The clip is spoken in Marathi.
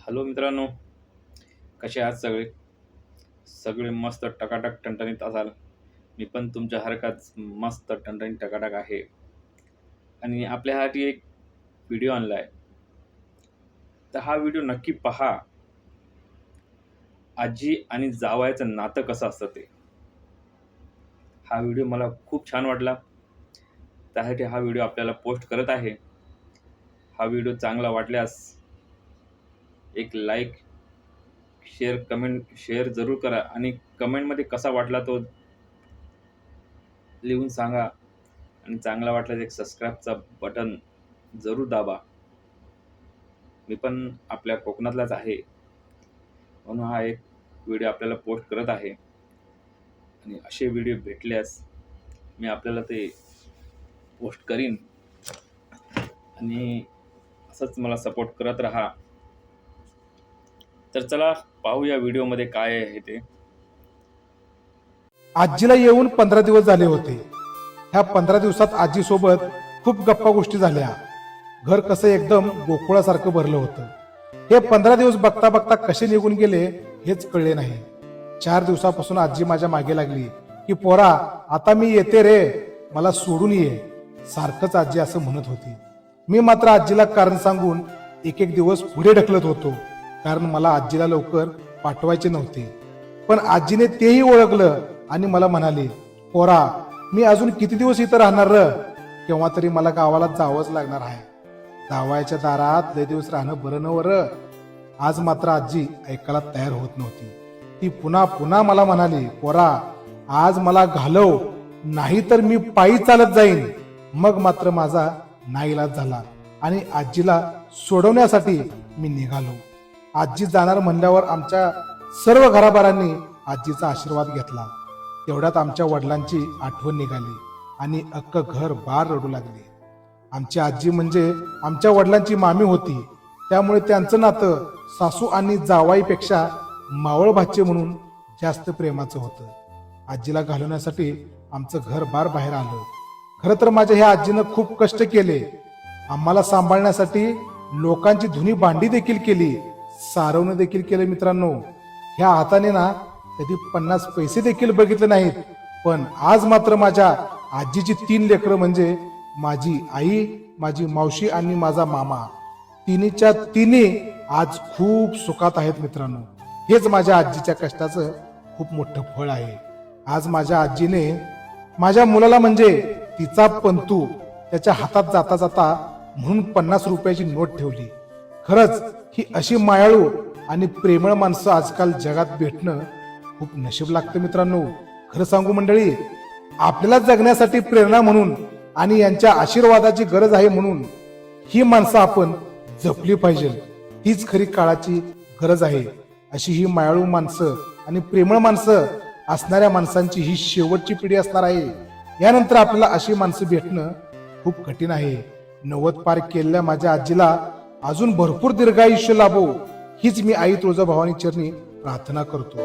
हॅलो मित्रांनो कसे आहात सगळे? सगळे मस्त टकाटक टणटणीत असाल. मी पण तुमच्या सारखाच मस्त टणटणीत टकाटक आहे. आणि आपल्यासाठी एक व्हिडिओ आणला आहे तर हा व्हिडिओ नक्की पहा. आजी आणि जावायचं नातं कसं असतं ते. हा व्हिडिओ मला खूप छान वाटला. त्यासाठी हा व्हिडिओ आपल्याला पोस्ट करत आहे. हा व्हिडिओ चांगला वाटल्यास एक लाईक शेअर कमेंट शेअर जरूर करा. आणि कमेंटमध्ये कसा वाटला तो लिहून सांगा. आणि चांगला वाटला एक सबस्क्राईबचा बटन जरूर दाबा. मी पण आपल्या कोकणातलाच आहे. म्हणून हा एक व्हिडिओ आपल्याला पोस्ट करत आहे. आणि असे व्हिडिओ भेटल्यास मी आपल्याला ते पोस्ट करीन. आणि असंच मला सपोर्ट करत राहा. तर चला पाहूया व्हिडिओमध्ये काय आहे ते. आजीला येऊन पंधरा दिवस झाले होते. ह्या पंधरा दिवसात आजी सोबत खूप गप्पा गोष्टी झाल्या. घर कसं एकदम गोकुळासारखं भरलं होतं. हे पंधरा दिवस बघता बघता कसे निघून गेले हेच कळले नाही. चार दिवसापासून आजी माझ्या मागे लागली की पोरा आता मी येते रे. मला सोडून ये. सारखंच आजी असं म्हणत होती. मी मात्र आजीला कारण सांगून एक एक दिवस पुढे ढकलत होतो. कारण मला आजीला लवकर पाठवायचे नव्हते. पण आजीने तेही ओळखलं आणि मला म्हणाले पोरा मी अजून किती दिवस इथं राहणार र? केव्हा तरी मला गावाला जावंच लागणार आहे. जावायच्या दारात लय दिवस राहणं बरं न र. आज मात्र आजी ऐकायला तयार होत नव्हती. ती पुन्हा पुन्हा मला म्हणाली पोरा आज मला घालव नाही तर मी पायी चालत जाईन. मग मात्र माझा नाईलाज झाला आणि आजीला सोडवण्यासाठी मी निघालो. आजी जाणार म्हणल्यावर आमच्या सर्व घराबारांनी आजीचा आशीर्वाद घेतला. तेवढ्यात आमच्या वडिलांची आठवण निघाली आणि अख्खं घर बार रडू लागले. आमची आजी म्हणजे आमच्या वडिलांची मामी होती. त्यामुळे त्यांचं नातं सासू आणि जावाईपेक्षा मावळ भाचे म्हणून जास्त प्रेमाचं होतं. आजीला घालवण्यासाठी आमचं घर बार बाहेर आलं. खरं तर माझ्या ह्या आजीनं खूप कष्ट केले. आम्हाला सांभाळण्यासाठी लोकांची धुनी भांडी देखील केली. सारवणं देखील केलं मित्रांनो. ह्या हाताने ना कधी पन्नास पैसे देखील बघितले नाहीत. पण आज मात्र माझ्या आजीची तीन लेकरं म्हणजे माझी आई माझी मावशी आणि माझा मामा. तिन्हीच्या तिन्ही आज खूप सुखात आहेत मित्रांनो. हेच माझ्या आजीच्या कष्टाचं खूप मोठं फळ आहे. आज माझ्या आजीने माझ्या मुलाला म्हणजे तिचा पंतू त्याच्या हातात जाता जाता म्हणून पन्नास रुपयाची नोट ठेवली. खरंच ही अशी मायाळू आणि प्रेमळ माणसं आजकाल जगात भेटणं खूप नशीब लागतं मित्रांनो. खरं सांगू मंडळी आपल्याला जगण्यासाठी प्रेरणा म्हणून आणि यांच्या आशीर्वादाची गरज आहे म्हणून ही माणसं आपण जपली पाहिजे. हीच खरी काळाची गरज आहे. अशी ही मायाळू माणसं आणि प्रेमळ माणसं असणाऱ्या माणसांची ही शेवटची पिढी असणार आहे. यानंतर आपल्याला अशी माणसं भेटणं खूप कठीण आहे. नव्वद पार केलेल्या माझ्या आजीला अजून भरपूर दीर्घायुष्य लाभो हीच मी आई तुळजाभवानी चरणी प्रार्थना करतो.